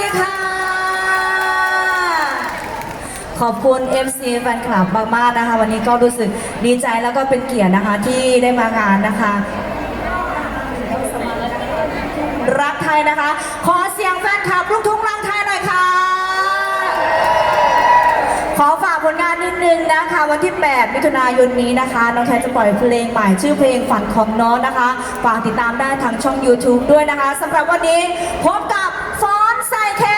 ดีค่ะ ขอบคุณ FC แฟนคลับมากๆนะคะ วันนี้ก็รู้สึกดีใจแล้วก็เป็นเกียรตินะคะที่ได้มางานนะคะ รักไทยนะคะ ขอเสียงแฟนคลับลูกทุ่งรักไทยหน่อยค่ะ ขอฝากผลงานนิดนึงนะคะ วันที่ 8 มิถุนายนนี้นะคะ น้องแคทจะปล่อยเพลงใหม่ชื่อเพลงฝันของน้องนะคะ ฝากติดตามได้ทางช่อง YouTube ด้วยนะคะสำหรับวันนี้พบกับ ใส่เค